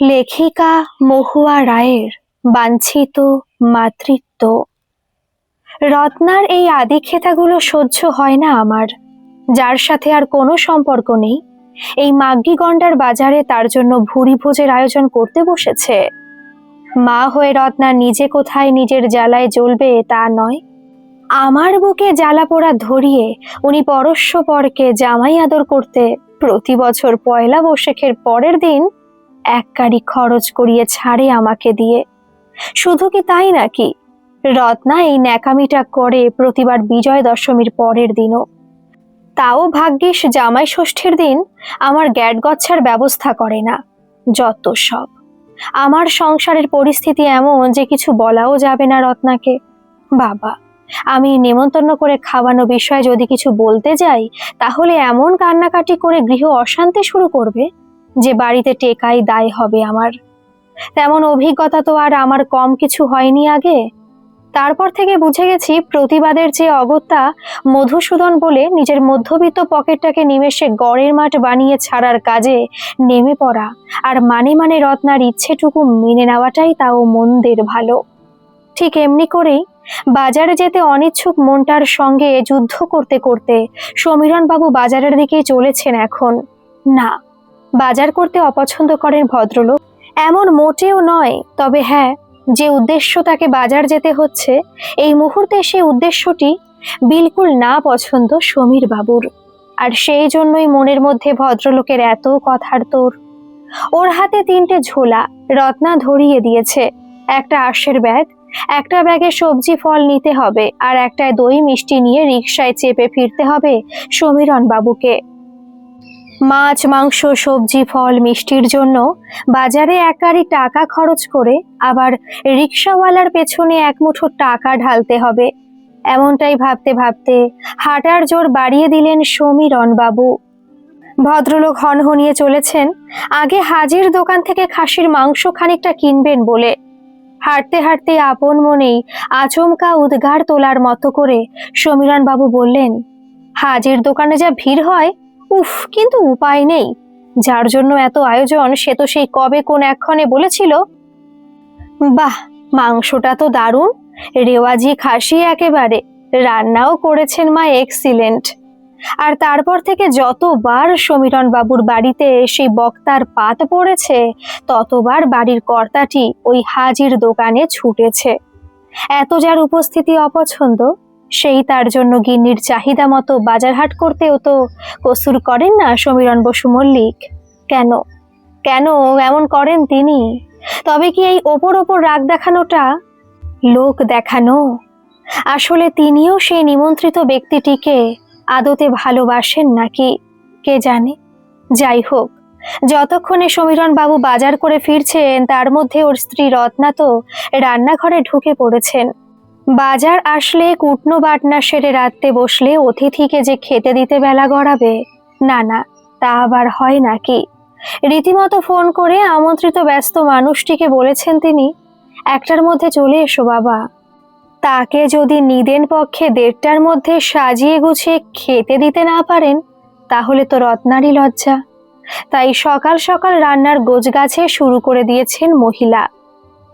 লেখিকা মহুয়া রায়ের বাঞ্ছিত মাতৃত্ব। রত্নার এই আদিক্ষেতাগুলো সহ্য হয় না আমার, যার সাথে আর কোনো সম্পর্ক নেই। এই মাগ্গি গন্ডার বাজারে তার জন্য ভুরি ভোজের আয়োজন করতে বসেছে। মা হয়ে রত্না নিজে কোথায় নিজের জ্বালায় জ্বলবে তা নয়। আমার বুকে জ্বালা পোড়া ধরিয়ে উনি পরস্য পরকে জামাই আদর করতে প্রতি বছর পয়লা বৈশাখের পরের দিন এক কারি খরচ করিয়ে ছাড়ে আমাকে দিয়ে। শুধু কি তাই নাকি? রত্না এই ন্যাকামিটা করে প্রতিবার বিজয় দশমীর পরের দিনও। তাও ভাগ্যিস জামাই ষষ্ঠীর দিন আমার গ্যাট গচ্ছার ব্যবস্থা করে না, যত সব। আমার সংসারের পরিস্থিতি এমন যে কিছু বলাও যাবে না রত্নাকে। বাবা, আমি নেমন্তন্ন করে খাওয়ানো বিষয়ে যদি কিছু বলতে যাই, তাহলে এমন কান্নাকাটি করে গৃহ অশান্তি শুরু করবে? যে বাড়িতে টেকাই দায় হবে আমার। তেমন অভিজ্ঞতা তো আর আমার কম কিছু হয়নি আগে। তারপর থেকে বুঝে গেছি প্রতিবাদের যে অগত্যা মধুসূদন বলে নিজের মধ্যবিত্ত পকেটটাকে নিমেষে গড়ের মাঠ বানিয়ে ছাড়ার কাজে নেমে পড়া আর মানে মানে রত্নার ইচ্ছেটুকু মেনে নেওয়াটাই তাও মন্দের ভালো। ঠিক এমনি করেই বাজারে যেতে অনিচ্ছুক মনটার সঙ্গে যুদ্ধ করতে করতে সমীরণ বাবু বাজারের দিকেই চলেছেন এখন। না বাজার করতে অপছন্দ করেন ভদ্রলোক। এমন মোটেও নয়, তবে হ্যাঁ যে উদ্দেশ্য তাকে বাজার যেতে হচ্ছে, এই মুহূর্তে সে উদ্দেশ্যটি বিলকুল না পছন্দ সমীর বাবুর। আর সেই জন্যই মনের মধ্যে ভদ্রলোকের এত কথার তোর। ওর হাতে তিনটে ঝোলা, রত্না ধরিয়ে দিয়েছে। একটা আশের ব্যাগ, একটা ব্যাগে সবজি, ফল নিতে হবে, আর একটায় দই, মিষ্টি নিয়ে রিকশায় চেপে ফিরতে হবে সমীরণ বাবুকে। মাছ, মাংস, সবজি, ফল, মিষ্টির জন্য বাজারে একারি টাকা খরচ করে আবার রিক্সাওয়ালার পেছনে এক মুঠো টাকা ঢালতে হবে। এমনটাই ভাবতে ভাবতে হাঁটার জোর বাড়িয়ে দিলেন সমীরণ বাবু ভদ্রলোক হনহনিয়ে চলেছেন, আগে হাজির দোকান থেকে খাসির মাংস খানিকটা কিনবেন বলে। হাঁটতে হাঁটতে আপন মনেই আচমকা উদ্গার তোলার মতো করে সমীরণ বাবু বললেন, হাজির দোকানে যা ভিড় হয় উফ, কিন্তু উপায় নেই। যার জন্য এত আয়োজন, সে তো সেই কবে কোন এক্ষণে বলেছিল। বাহ, মাংসটা তো দারুণ। রেওয়াজি খাসি একেবারে। রান্নাও করেছেন মা এক্সিলেন্ট। আর তারপর থেকে যতবার সমীরণ বাবুর বাড়িতে সেই বক্তার পাত পড়েছে, ততবার বাড়ির কর্তাটি ওই হাজির দোকানে ছুটেছে। এত যার উপস্থিতি অপছন্দ। সেই তার জন্য গিন্নির চাহিদা মতো বাজারহাট করতেও তো কসুর করেন না সমীরণ বসু মল্লিক। কেন? কেন এমন করেন তিনি? তবে কি এই ওপর ওপর রাগ দেখানোটা লোক দেখানো? আসলে তিনিও সেই নিমন্ত্রিত ব্যক্তিটিকে আদতে ভালোবাসেন নাকি? কে জানে? যাই হোক, যতক্ষণে সমীরণ বাবু বাজার করে ফিরছেন, তার মধ্যে ওর স্ত্রী রত্না তো রান্নাঘরে ঢুকে পড়েছেন। বাজার আসলে কুটনো বাটনা সেরে রাখতে বসলে অতিথিকে যে খেতে দিতে বেলা গড়াবে। না না, তা আবার হয় নাকি? রীতিমতো ফোন করে আমন্ত্রিত ব্যস্ত মানুষটিকে বলেছেন তিনি, একটার মধ্যে চলে এসো বাবা। তাকে যদি নিদেন পক্ষে দেড়টার মধ্যে সাজিয়ে গুছিয়ে খেতে দিতে না পারেন, তাহলে তো রত্নারই লজ্জা। তাই সকাল সকাল রান্নার গোজগাছে শুরু করে দিয়েছেন মহিলা।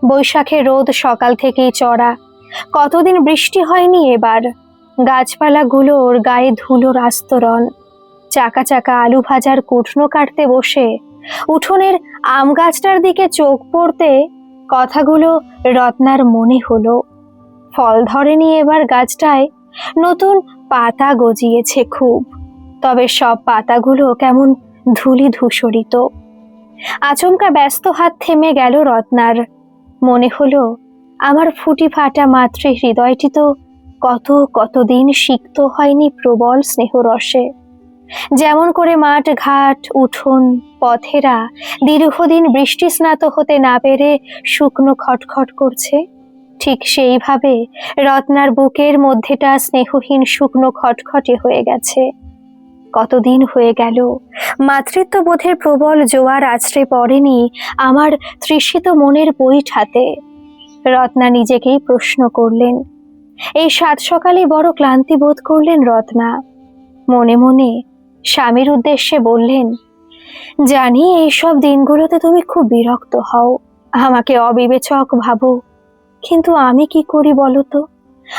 বৈশাখে রোদ সকাল থেকেই চড়া কতদিন বৃষ্টি হয়নি এবার? গাছপালাগুলোর গায়ে ধুলোর আস্তরণ। চাকা চাকা আলু ভাজার কুটনো কাটতে বসে। উঠোনের আম গাছটার দিকে চোখ পড়তে কথাগুলো রত্নার মনে হলো। ফল ধরেনি এবার গাছটায়। নতুন পাতা গজিয়েছে খুব। তবে সব পাতাগুলো কেমন ধুলি ধূসরিত। আচমকা ব্যস্ত হাত থেমে গেল রত্নার। মনে হলো আমার ফুটি ফাটা মাতৃ হৃদয়টি তো কত, কতদিন সিক্ত হয়নি প্রবল স্নেহরসে। যেমন করে মাঠ, ঘাট, উঠোন, পথেরা, দীর্ঘদিন বৃষ্টি স্নাত হতে না পেরে শুকনো খটখট করছে, ঠিক সেইভাবে রত্নার বুকের মধ্যেটা স্নেহহীন শুকনো খটখটে হয়ে গেছে। কতদিন হয়ে গেল মাতৃত্ব বোধের প্রবল জোয়ার আছড়ে পড়েনি আমার তৃষিত মনের বইঠাতে। রত্না নিজেকেই প্রশ্ন করলেন। এই সাত সকালে বড় ক্লান্তি বোধ করলেন রত্না। মনে মনে স্বামীর উদ্দেশ্যে বললেন, জানি এইসব দিনগুলোতে তুমি খুব বিরক্ত হও, আমাকে অবিবেচক ভাবো। কিন্তু আমি কি করি বলো তো?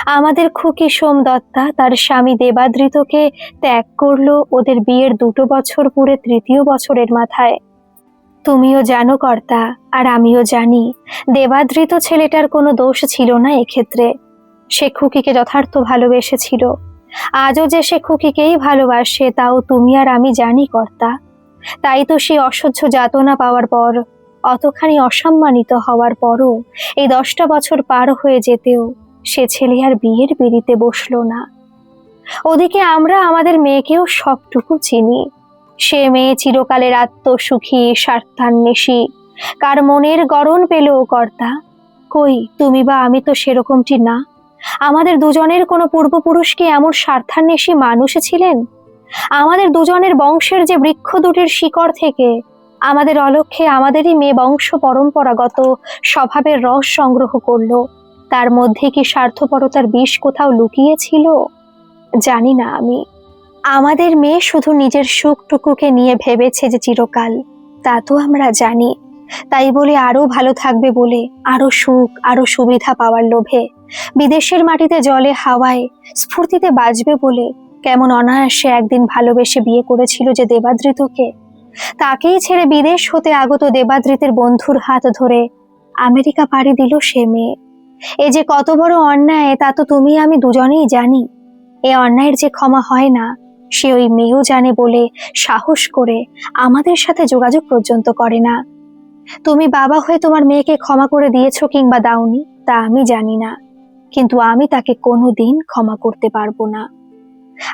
আমাদের খুকি সোমদত্তা তার স্বামী দেবাদৃতকে ত্যাগ করল ওদের বিয়ের দুটো বছর পুরে তৃতীয় বছরের মাথায়। তুমিও জানো কর্তা, আর আমিও জানি। দেবাদৃত ছেলেটার কোনো দোষ ছিল না এক্ষেত্রে। সে খুকিকে যথার্থ ভালোবেসেছিল। আজও যে সে খুকিকেই ভালোবাসে, তাও তুমি আর আমি জানি কর্তা। তাই তো সে অসহ্য যাতনা পাওয়ার পর, অতখানি অসম্মানিত হওয়ার পরও এই দশটা বছর পার হয়ে যেতেও সে ছেলে আর বিয়ের বিড়িতে বসল না। ওদিকে আমরা আমাদের মেয়েকেও সবটুকু চিনি। সে মেয়ে চিরকালের আত্মসুখী, স্বার্থান্বেষী। কার মনের গরণ পেল কর্তা? কই, তুমি বা আমি তো সেরকমটি না। আমাদের দুজনের কোনো পূর্বপুরুষ কি এমন স্বার্থান্বেষী মানুষ ছিলেন? আমাদের দুজনের বংশের যে বৃক্ষ দুটির শিকড় থেকে, আমাদের অলক্ষ্যে আমাদেরই মেয়ে বংশ পরম্পরাগত স্বভাবের রস সংগ্রহ করল। তার মধ্যে কি স্বার্থপরতার বিষ কোথাও লুকিয়ে ছিল জানি না আমি। আমাদের মেয়ে শুধু নিজের সুখটুকুকে নিয়ে ভেবেছে যে চিরকাল। তা তো আমরা জানি। তাই বলে আরও ভালো থাকবে বলে আরও সুখ আরও সুবিধা পাওয়ার লোভে। বিদেশের মাটিতে জলে, হাওয়ায় স্ফূর্তিতে বাজবে বলে কেমন অনায়াসে একদিন ভালোবেসে বিয়ে করেছিল যে দেবাদৃতকে তাকেই ছেড়ে বিদেশ হতে আগত দেবাদৃতের বন্ধুর হাত ধরে আমেরিকা পাড়ি দিল সে মেয়ে। এ যে কত বড় অন্যায়, তা তো তুমি আমি দুজনেই জানি। এ অন্যায়ের যে ক্ষমা হয় না সে ওই মেয়েও জানে বলে সাহস করে আমাদের সাথে যোগাযোগ পর্যন্ত করে না। তুমি বাবা হয়ে তোমার মেয়েকে ক্ষমা করে দিয়েছ কিংবা দাওনি, তা আমি জানি না। কিন্তু আমি তাকে কোনো দিন ক্ষমা করতে পারব না।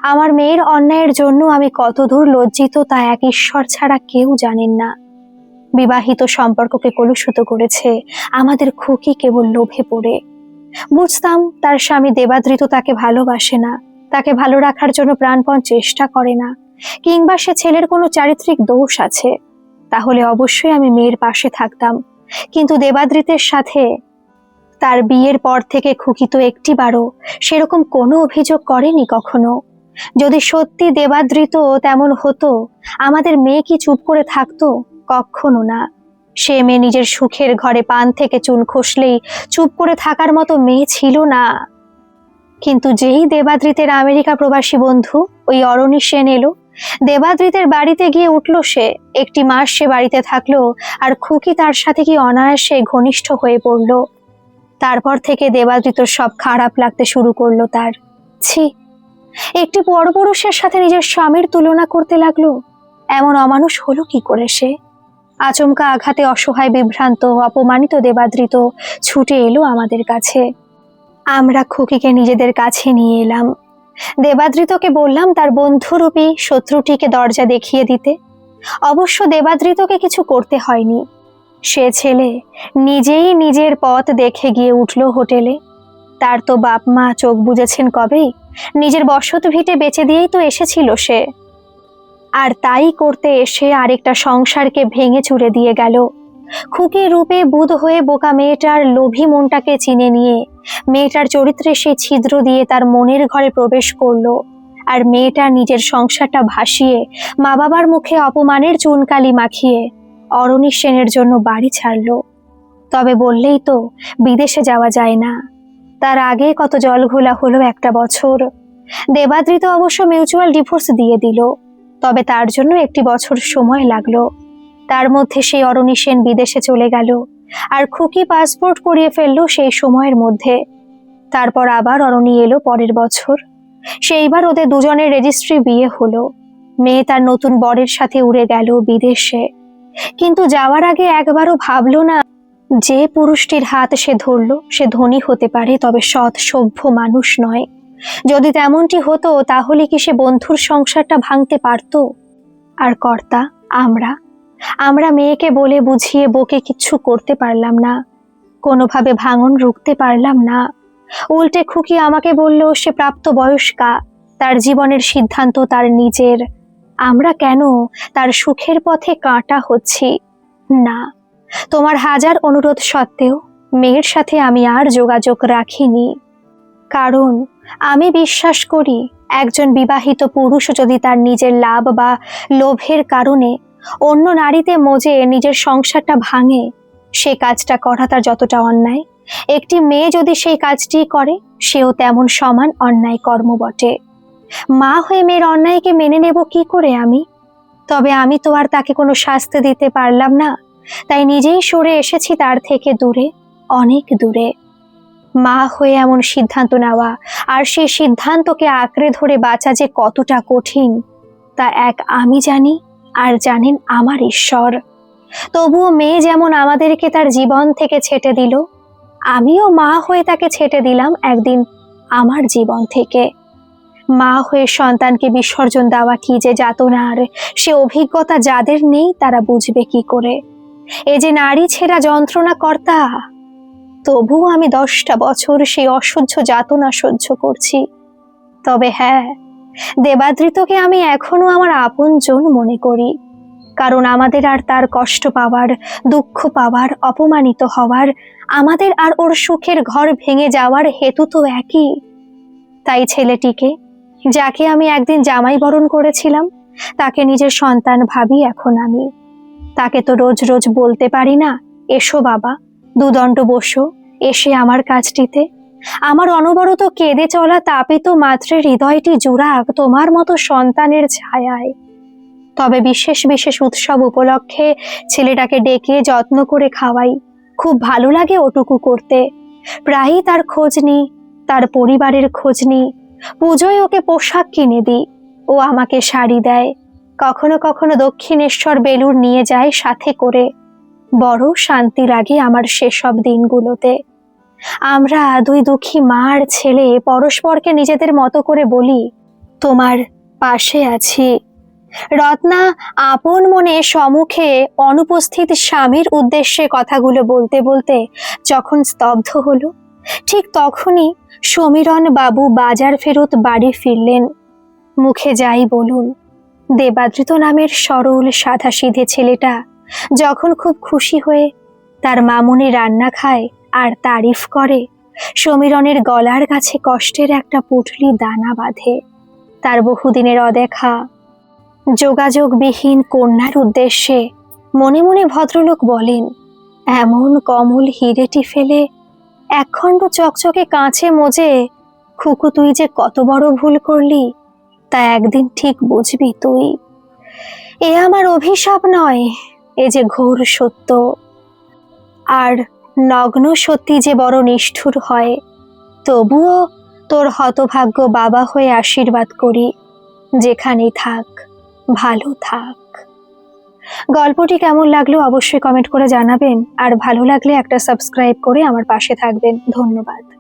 আমার মেয়ের অন্যায়ের জন্য আমি কতদূর লজ্জিত তা এক ঈশ্বর ছাড়া কেউ জানেন না। বিবাহিত সম্পর্ককে কলুষিত করেছে, আমাদের খুকি কেবল লোভে পড়ে। বুঝতাম তার স্বামী দেবাদৃত তাকে ভালোবাসে না। তাকে ভালো রাখার জন্য প্রাণপণ চেষ্টা করে না, কিংবা সে ছেলের কোনো চারিত্রিক দোষ আছে, তাহলে অবশ্যই আমি মেয়ের পাশে থাকতাম। কিন্তু দেবাদ্রিতের সাথে তার বিয়ের পর থেকে খুকিত একটিবারও সেরকম কোনো অভিযোগ করেনি কখনো। যদি সত্যি দেবাদৃত তেমন হতো, আমাদের মেয়ে কি চুপ করে থাকতো? কখনো না। সে মেয়ে নিজের সুখের ঘরে পান থেকে চুন খসলেই চুপ করে থাকার মতো মেয়ে ছিল না। কিন্তু যেই দেবাদৃতের আমেরিকা প্রবাসী বন্ধু, ওই অরণি সেন এলো। দেবাদৃতের বাড়িতে গিয়ে উঠল সে। একটি মাস সে বাড়িতে থাকল আর খুকি তার সাথে কি অনায়াসে ঘনিষ্ঠ হয়ে পড়ল। তারপর থেকে দেবাদৃত সব খারাপ লাগতে শুরু করল তার। ছি, একটি পরপুরুষের সাথে নিজের স্বামীর তুলনা করতে লাগল। এমন অমানুষ হলো কি করে সে? আচমকা আঘাতে অসহায় বিভ্রান্ত অপমানিত দেবাদৃত ছুটে এলো আমাদের কাছে। আমরা খুকিকে নিজেদের কাছে নিয়ে এলাম। দেবাদৃতকে বললাম তার বন্ধুরূপী শত্রুটিকে দরজা দেখিয়ে দিতে। অবশ্য দেবাদৃতকে কিছু করতে হয়নি। সে ছেলে নিজেই নিজের পথ দেখে গিয়ে উঠল হোটেলে। তার তো বাপ মা চোখ বুঝেছেন কবেই নিজের বসত ভিটে বেঁচে দিয়েই তো এসেছিল সে। আর তাই করতে এসে আরেকটা সংসারকে ভেঙে চুরে দিয়ে গেল। খুকি রূপে বুধ হয়ে বোকা মেয়েটার লোভী মনটাকে চিনে নিয়ে। মেয়েটার চরিত্রে সে ছিদ্র দিয়ে তার মনের ঘরে প্রবেশ করল। আর মেয়েটা নিজের সংসারটা ভাসিয়ে মা বাবার মুখে অপমানের চুনকালি মাখিয়ে অরণি সেনের জন্য বাড়ি ছাড়লো। তবে বললেই তো বিদেশে যাওয়া যায় না। তার আগে কত জল ঘোলা হলো একটা বছর। দেবাদ্রিত অবশ্য মিউচুয়াল ডিভোর্স দিয়ে দিল। তবে তার জন্য একটি বছর সময় লাগল। তার মধ্যে সেই অরণি সেন বিদেশে চলে গেল আর খুকি পাসপোর্ট করিয়ে ফেলল সেই সময়ের মধ্যে। তারপর আবার অরণি এলো পরের বছর। সেইবার ওদের দুজনের রেজিস্ট্রি বিয়ে হলো। মেয়ে তার নতুন বরের সাথে উড়ে গেল বিদেশে। কিন্তু যাওয়ার আগে একবারও ভাবলো না যে পুরুষটির হাত সে ধরলো, সে ধনী হতে পারে, তবে সৎ, সভ্য মানুষ নয়। যদি তেমনটি হতো, তাহলে কি সে বন্ধুর সংসারটা ভাঙতে পারতো? আর কর্তা, আমরা আমরা মেয়েকে বলে বুঝিয়ে বকে কিচ্ছু করতে পারলাম না। কোনোভাবে ভাঙন রুখতে পারলাম না। উল্টে খুকি আমাকে বলল, সে প্রাপ্ত বয়স্কা, তার জীবনের সিদ্ধান্ত তার নিজের। আমরা কেন তার সুখের পথে কাঁটা হচ্ছি? না, তোমার হাজার অনুরোধ সত্ত্বেও মেয়ের সাথে আমি আর যোগাযোগ রাখিনি। কারণ আমি বিশ্বাস করি, একজন বিবাহিত পুরুষ যদি তার নিজের লাভ বা লোভের কারণে অন্য নারীতে মজে নিজের সংসারটা ভাঙে, সে কাজটা করা তার যতটা অন্যায়। একটি মেয়ে যদি সেই কাজটি করে, সেও তেমন সমান অন্যায় কর্ম বটে। মা হয়ে মেয়ের অন্যায়কে মেনে নেব কি করে আমি? তবে আমি তো আর তাকে কোনো শাস্তি দিতে পারলাম না। তাই নিজেই সরে এসেছি তার থেকে দূরে, অনেক দূরে। মা হয়ে এমন সিদ্ধান্ত নেওয়া, আর সেই সিদ্ধান্তকে আঁকড়ে ধরে বাঁচা যে কতটা কঠিন, তা এক আমি জানি। আর জানেন আমার ঈশ্বর। তবুও মেয়ে যেমন আমাদেরকে তার জীবন থেকে ছেটে দিল, আমিও মা হয়ে তাকে ছেটে দিলাম একদিন আমার জীবন থেকে। মা হয়ে সন্তানকে বিসর্জন দেওয়া কি যে যাতনার, সে অভিজ্ঞতা যাদের নেই তারা বুঝবে কি করে। এ যে নারী ছেঁড়া যন্ত্রণা কর্তা তবুও আমি দশটা বছর সেই অসহ্য যাতনা সহ্য করছি। তবে হ্যাঁ দেবাদৃতকে আমি এখনও আমার আপনজন মনে করি, কারণ আমাদের আর তার কষ্ট পাওয়ার, দুঃখ পাওয়ার, অপমানিত হওয়ার, আমাদের আর ওর সুখের ঘর ভেঙে যাওয়ার হেতু তো একই। তাই ছেলেটিকে, যাকে আমি একদিন জামাই বরণ করেছিলাম, তাকে নিজের সন্তান ভাবি এখন আমি। তাকে তো রোজ রোজ বলতে পারি না, এসো বাবা, দুদণ্ড বসো, এসে আমার কাজটিতে আমার অনবরত কেঁদে চলা তাপিত মাত্রের হৃদয়টি জুড়াক তোমার মতো সন্তানের ছায়ায়। তবে বিশেষ বিশেষ উৎসব উপলক্ষে ছেলেটাকে ডেকে যত্ন করে খাওয়াই। খুব ভালো লাগে ওটুকু করতে। প্রায়ই তার খোঁজ নিই তার পরিবারের খোঁজ নিই পুজোয় ওকে পোশাক কিনে দিই, ও আমাকে শাড়ি দেয়। কখনো কখনো দক্ষিণেশ্বর বেলুর নিয়ে যায় সাথে করে। বড় শান্তি লাগে আমার সেসব দিনগুলোতে। আমরা দুই দুঃখী মার ছেলে পরস্পরকে নিজেদের মতো করে বলি, তোমার পাশে আছি। রত্না আপন মনে সম্মুখে অনুপস্থিত স্বামীর উদ্দেশ্যে কথাগুলো বলতে বলতে যখন স্তব্ধ হলো, ঠিক তখনই সমীরণ বাবু বাজার ফেরত বাড়ি ফিরলেন। মুখে যাই বলুন দেবাদৃত নামের সরল সাধাসিধে ছেলেটা যখন খুব খুশি হয়ে তার মামুনি রান্না খায় আর তারিফ করে। সমীরণের গলার কাছে কষ্টের একটা পুটলি দানা বাঁধে। তার বহুদিনের অদেখা। যোগাযোগবিহীন কন্যার উদ্দেশ্যে মনে মনে ভদ্রলোক বলেন, এমন কমল হিরেটি ফেলে একখণ্ড চকচকে কাঁচে মজে খুকু তুই যে কত বড় ভুল করলি, তা একদিন ঠিক বুঝবি তুই। এ আমার অভিশাপ নয়, এ যে ঘোর সত্য। আর নগ্ন সত্যি যে বড় নিষ্ঠুর হয়, তবুও তোর হতভাগ্য বাবা হয়ে আশীর্বাদ করি, যেখানেই থাক, ভালো থাক। গল্পটি কেমন লাগল অবশ্যই কমেন্ট করে জানাবেন, আর ভালো লাগলে একটা সাবস্ক্রাইব করে আমার পাশে থাকবেন। ধন্যবাদ।